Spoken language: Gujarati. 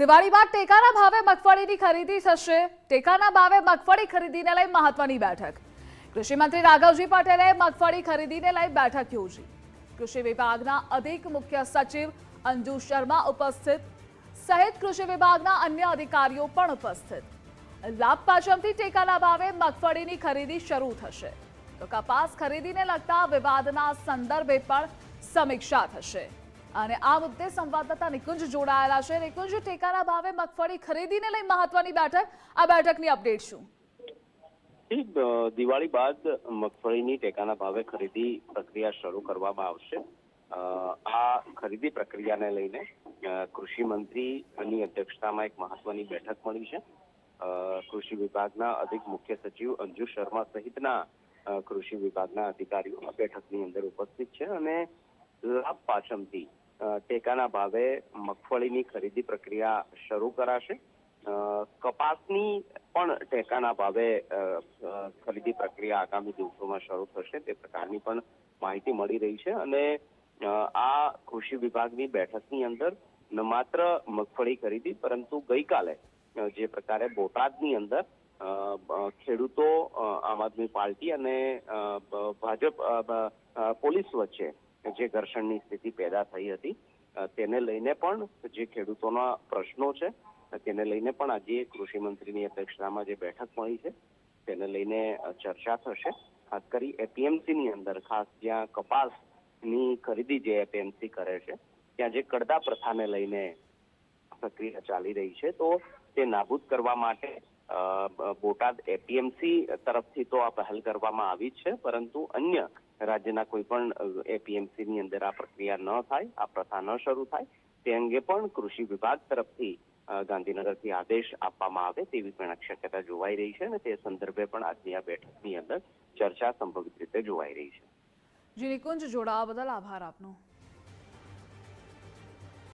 દિવાળી બાદ ટેકાના ભાવે મગફળીની ખરીદી થશે. ટેકાના ભાવે મગફળી ખરીદીને લઈ મહત્વની બેઠક. કૃષિ મંત્રી રાઘવજી પટેલે મગફળી ખરીદીને લઈ બેઠક યોજી. કૃષિ વિભાગના અધિક મુખ્ય સચિવ અંજુ શર્મા ઉપસ્થિત. સહિત કૃષિ વિભાગના અન્ય અધિકારીઓ પણ ઉપસ્થિત. લાભ પાચમથી ટેકાના ભાવે મગફળીની ખરીદી શરૂ થશે. તો કપાસ ખરીદીને લગતા વિવાદના સંદર્ભે પણ સમીક્ષા થશે. અને આ મુદ્દે સંવાદદાતા નિકુંજ જોડાયેલા છે. નિકુંજ ટેકાના ભાવે મગફળી ખરીદીને લઈ મહત્વની બેઠક. આ બેઠકની અપડેટ શું? દિવાળી બાદ મગફળીની ટેકાના ભાવે ખરીદી પ્રક્રિયા શરૂ કરવામાં આવશે. આ ખરીદી પ્રક્રિયાને લઈને કૃષિ મંત્રીની અધ્યક્ષતામાં એક મહત્વની બેઠક મળી છે. કૃષિ વિભાગના અધિક મુખ્ય સચિવ અંજુ શર્મા સહિતના કૃષિ વિભાગના અધિકારીઓ બેઠકની અંદર ઉપસ્થિત છે અને લાભ પાચમથી અ, ટેકાના ભાવે મગફળીની ખરીદી પ્રક્રિયા શરૂ કરાશે. કપાસની પણ ટેકાના ભાવે ખરીદી પ્રક્રિયા આગામી દિવસોમાં શરૂ થશે. તે પ્રકારની પણ માહિતી મળી રહી છે અને આ કૃષિ વિભાગની બેઠકની અંદર ન માત્ર મગફળી ખરીદી, પરંતુ ગઈકાલે જે પ્રકારે બોટાદની અંદર ખેડૂતો આમ આદમી પાર્ટી અને ભાજપ પોલીસ વચ્ચે જે ઘર્ષણની સ્થિતિ પેદા થઈ હતી તેને લઈને પણ જે ખેડૂતોના પ્રશ્નો છે તેને લઈને પણ આજે કૃષિ મંત્રીની અધ્યક્ષતામાં જે બેઠક મળી છે, તેને લઈને ચર્ચા થશે. ખાસ કરી એપીએમસી ની અંદર, ખાસ જ્યાં કપાસની ખરીદી જે એપીએમસી કરે છે, ત્યાં જે કડદા પ્રથાને લઈને પ્રક્રિયા ચાલી રહી છે, તો તે નાબૂદ કરવા માટે બોટાદ એપીએમસી તરફથી તો આ પહેલ કરવામાં આવી છે, પરંતુ અન્ય રાજ્યના કોઈ પણ એપીએમસી ની અંદર આ પ્રક્રિયા ન થાય, આ પ્રથા ન શરૂ થાય, તે અંગે પણ કૃષિ વિભાગ તરફથી ગાંધીનગરથી આદેશ આપવામાં આવે તેવી પણ શક્યતા જોવાઈ રહી છે અને તે સંદર્ભે પણ આજની આ બેઠકની અંદર ચર્ચા સંભવિત રીતે જોવાઈ રહી છે. જી જોડાવા બદલ આભાર આપનો.